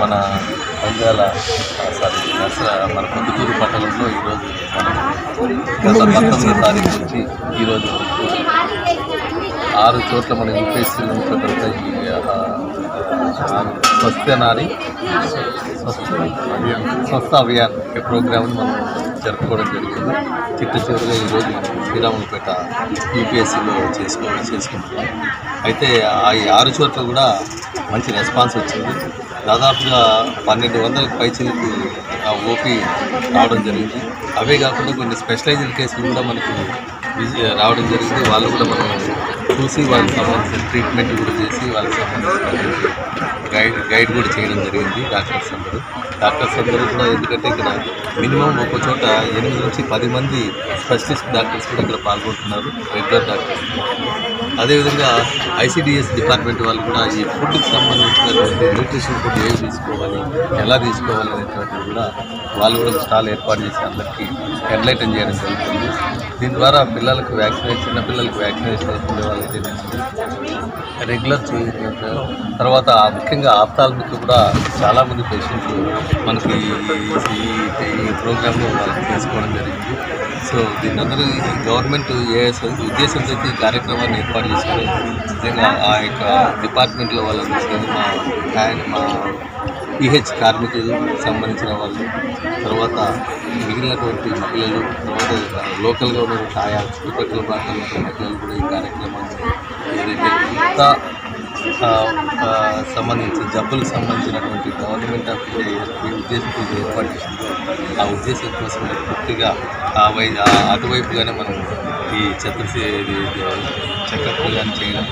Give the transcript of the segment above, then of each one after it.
మన పంజాల సారీ మన పొద్దుతూరు పట్టణంలో ఈరోజు పంతొమ్మిదో తారీఖు నుంచి ఈరోజు ఆరు చోట్ల మనం యూపీఎస్సీ చోట్ల ఈ స్వస్థ నారి స్వస్థ అభియాన్ ప్రోగ్రామ్ని మనం జరుపుకోవడం జరిగింది. చిట్ట చివరిగా ఈరోజు మనం శ్రీరాములపేట యూపీఎస్సీలో చేసుకో చేసుకుంటున్నాం. అయితే ఆ ఆరు చోట్ల కూడా మంచి రెస్పాన్స్ వచ్చింది. దాదాపుగా పన్నెండు వందలకు పైచిలకు ఆ ఓపీ రావడం జరిగింది. అవే కాకుండా కొన్ని స్పెషలైజ్డ్ కేసులు కూడా మనకు రావడం జరిగింది. వాళ్ళు కూడా మనం చూసి వాళ్ళకి సంబంధించిన ట్రీట్మెంట్ కూడా చేసి వాళ్ళకి సంబంధించిన గైడ్ గైడ్ కూడా చేయడం జరిగింది డాక్టర్స్ అందరూ. డాక్టర్స్ అందరూ కూడా ఎందుకంటే ఇక్కడ మినిమం ఒక చోట ఎనిమిది నుంచి పది మంది స్పెషలిస్ట్ డాక్టర్స్ కూడా ఇక్కడ పాల్గొంటున్నారు రెగ్యులర్ డాక్టర్స్. అదేవిధంగా ఐసీడిఎస్ డిపార్ట్మెంట్ వాళ్ళు కూడా ఈ ఫుడ్కి సంబంధించినటువంటి న్యూట్రిషన్ ఫుడ్ ఏవి తీసుకోవాలి ఎలా తీసుకోవాలి అనేటువంటిది కూడా వాళ్ళు కూడా స్టాల్ ఏర్పాటు చేసి అందరికీ ఎన్లైటన్ చేయడం జరుగుతుంది. దీని ద్వారా పిల్లలకు వ్యాక్సినేషన్ చిన్న పిల్లలకు వ్యాక్సినేషన్ వేసుకునే వాళ్ళకి రెగ్యులర్ చేయించారు తర్వాత ముఖ్యంగా ఆప్తాల్మిక్ కూడా చాలామంది పేషెంట్లు మనకి ఈ- ప్రోగ్రాంలో వాళ్ళకి జరిగింది. సో దీని అందరూ గవర్నమెంట్ ఏ ఉద్దేశంతో ఈ కార్యక్రమాన్ని ఏర్పాటు చేశారు. నిజంగా ఆ యొక్క డిపార్ట్మెంట్లో వాళ్ళందరూ మా ఆయన మా పిహెచ్ కార్మికులు సంబంధించిన వాళ్ళు. తర్వాత మిగిలినటువంటి మహిళలు తర్వాత లోకల్గా ఉన్నటువంటి ఆయా చుట్టుపక్కల ప్రాంతాల్లో మహిళలు కూడా ఈ కార్యక్రమాన్ని కొత్త ఆ, సంబంధించి జబ్బులకు సంబంధించినటువంటి గవర్నమెంట్ ఆఫ్ ఇండియా ఏ ఉద్దేశంతో ఏర్పాటు చేసిందో. ఆ ఉద్దేశం కోసం పూర్తిగా ఆ వై అటువైపుగానే మనం ఈ చతుర్సి ఇది చెకప్ కానీ చేయడం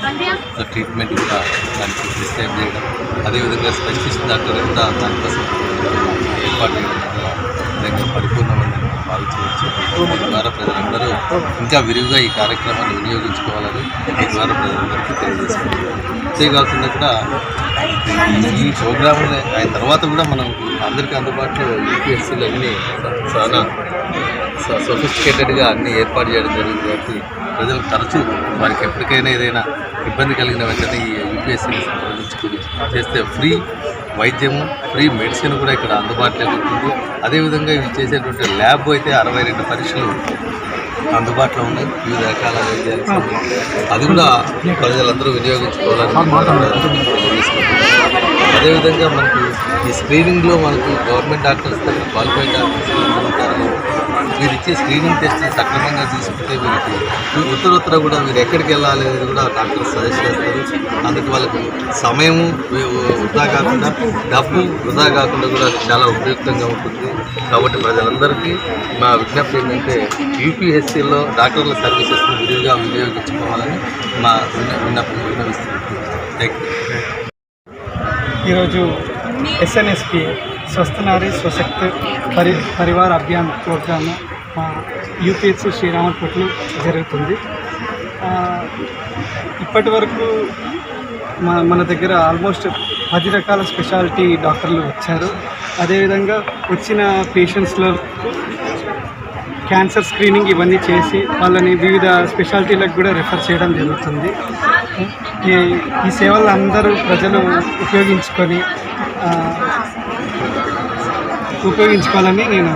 ట్రీట్మెంట్ కూడా దానికి ప్రిస్క్రైబ్ చేయడం అదేవిధంగా స్పెషలిస్ట్ డాక్టర్ కూడా దానికోసం ఏర్పాటు చేయడం వల్ల నిజంగా పరిపూర్ణమైన భావించవచ్చు దీని ద్వారా ప్రజలందరూ ఇంకా విరివిగా ఈ కార్యక్రమాన్ని వినియోగించుకోవాలని దీని ద్వారా ప్రజలందరికీ తెలియజేసుకుంటున్నాం అంతేకాకుండా కూడా ఈ ప్రోగ్రామ్ అయిన తర్వాత కూడా మనం అందరికీ అందుబాటులో యూపీఎస్సీలు అన్నీ చాలా సొఫిస్టికేటెడ్గా అన్నీ ఏర్పాటు చేయడం జరిగింది కాబట్టి ప్రజలకు తరచూ వారికి ఎప్పటికైనా ఏదైనా ఇబ్బంది కలిగిన వెంటనే ఈ యూపీఎస్సీని సంప్రదించుకుని చేస్తే ఫ్రీ వైద్యము ఫ్రీ మెడిసిన్ కూడా ఇక్కడ అందుబాటులోకి ఉంటుంది అదేవిధంగా ఇవి చేసేటువంటి ల్యాబ్ అయితే అరవై రెండు పరీక్షలు అందుబాటులో ఉన్నాయి. వివిధ రకాల సంబంధించి. అది కూడా ప్రజలందరూ వినియోగించుకోవాలని అదేవిధంగా మనకు ఈ స్క్రీనింగ్లో మనకు గవర్నమెంట్ డాక్టర్స్ దగ్గర క్వాలిఫైడ్ డాక్టర్స్ మీరు ఇచ్చే స్క్రీనింగ్ టెస్ట్ సక్రమంగా తీసుకుంటే వీరికి ఉత్తర కూడా మీరు ఎక్కడికి వెళ్ళాలి అనేది కూడా డాక్టర్ సజెస్ట్ చేస్తారు. అందుకు వాళ్ళకి సమయము వృధా కాకుండా డబ్బు వృధా కాకుండా కూడా చాలా ఉపయుక్తంగా ఉంటుంది. కాబట్టి ప్రజలందరికీ మా విజ్ఞప్తి ఏంటంటే యూపీఎస్సీలో డాక్టర్ల సర్వీసెస్ని విరివిగా వినియోగించుకోవాలని మా విన్న విన్నపం థ్యాంక్ యూ ఈరోజు ఎస్ఎన్ఎస్పి స్వస్థ నారీ స్వశక్తి పరి పరివార్ అభియాన్ ప్రోగ్రామ్ మా యూపీఎస్సి శ్రీరామపేటలో జరుగుతుంది. ఇప్పటి వరకు మన మన దగ్గర ఆల్మోస్ట్ పది రకాల స్పెషాలిటీ డాక్టర్లు వచ్చారు. అదేవిధంగా వచ్చిన పేషెంట్స్లో క్యాన్సర్ స్క్రీనింగ్ ఇవన్నీ చేసి వాళ్ళని వివిధ స్పెషాలిటీలకు కూడా రెఫర్ చేయడం జరుగుతుంది. ఈ ఈ సేవలు అందరూ ప్రజలు ఉపయోగించుకొని ఉపయోగించుకోవాలని నేను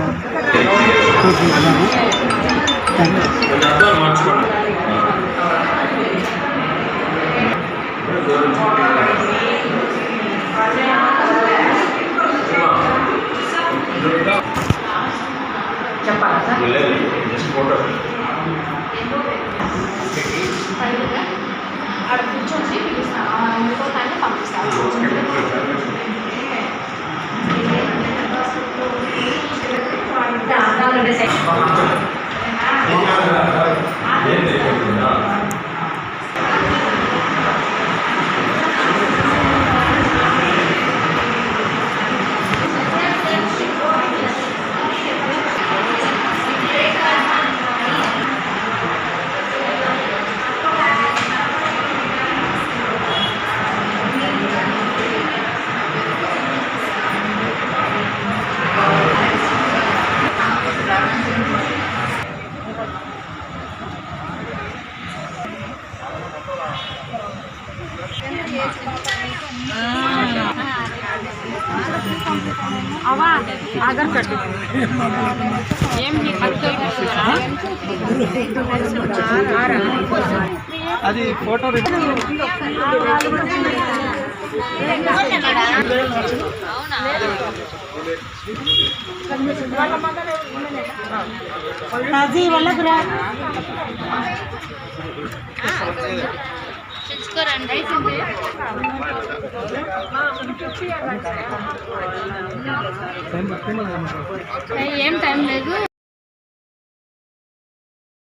కోరుకుంటున్నాను. థ్యాంక్ యూ అవా ఆధార్ కార్డు. ఏం అది ఫోటో వాళ్ళకు రా. పిలుచుకోరండి ఏం టైం లేదు.